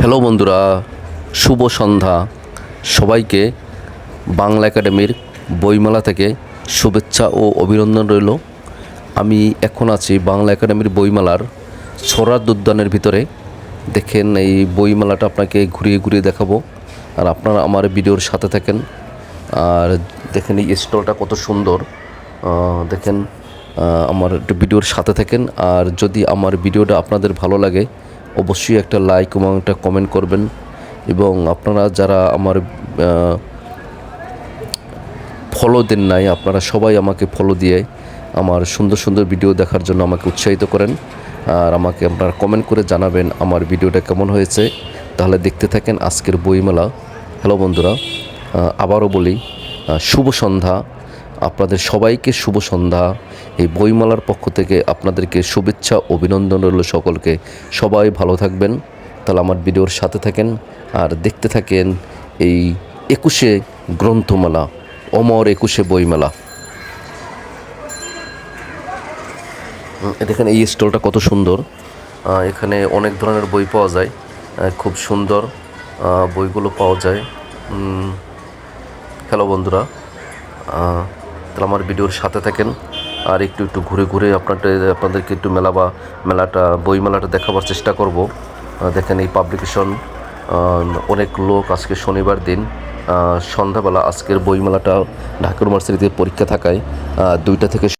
Hello বন্ধুরা, শুভ সন্ধ্যা। সবাইকে বাংলা একাডেমির বইমেলা থেকে শুভেচ্ছা ও অভিনন্দন রইল। আমি এখন আছি বাংলা একাডেমির বইমেলার ছড়ার উদ্যানের ভিতরে। দেখেন, এই বইমেলাটা আপনাকে ঘুরিয়ে ঘুরিয়ে দেখাবো। আর আপনারা আমার ভিডিওর সাথে থাকেন। আর দেখেন, এই স্টলটা কত সুন্দর। দেখেন আমার ভিডিওর সাথে থাকেন। আর যদি আমার ভিডিওটা আপনাদের ভালো লাগে অবশ্যই একটা লাইক এবং একটা কমেন্ট করবেন। এবং আপনারা যারা আমার ফলো দেন নাই, আপনারা সবাই আমাকে ফলো দিয়ে আমার সুন্দর সুন্দর ভিডিও দেখার জন্য আমাকে উৎসাহিত করেন। আর আমাকে আপনারা কমেন্ট করে জানাবেন আমার ভিডিওটা কেমন হয়েছে। তাহলে দেখতে থাকেন আজকের বইমেলা। হ্যালো বন্ধুরা আবারও বলি শুভ সন্ধ্যা। আপনাদের সবাইকে শুভ সন্ধ্যা। এই বইমেলার পক্ষ থেকে আপনাদেরকে শুভেচ্ছা, অভিনন্দন রইল সকলকে। সবাই ভালো থাকবেন। তাহলে আমার ভিডিওর সাথে থাকেন। আর দেখতে থাকেন এই একুশে গ্রন্থমেলা, অমর একুশে বইমেলা। দেখেন এই স্টলটা কত সুন্দর। এখানে অনেক ধরনের বই পাওয়া যায়। খুব সুন্দর বইগুলো পাওয়া যায়। হ্যালো বন্ধুরা। তাহলে আমার ভিডিওর সাথে থাকেন। আর একটু একটু ঘুরে ঘুরে আপনাদের, আপনাদেরকে একটু মেলা বা মেলাটা, বই মেলাটা দেখাবার চেষ্টা করব। দেখেন এই পাবলিকেশন অনেক লোক আজকে শনিবার দিন সন্ধ্যাবেলা আজকের বইমেলাটা ঢাকুর ইউনিভার্সিটিতে পরীক্ষা থাকায় দুইটা থেকে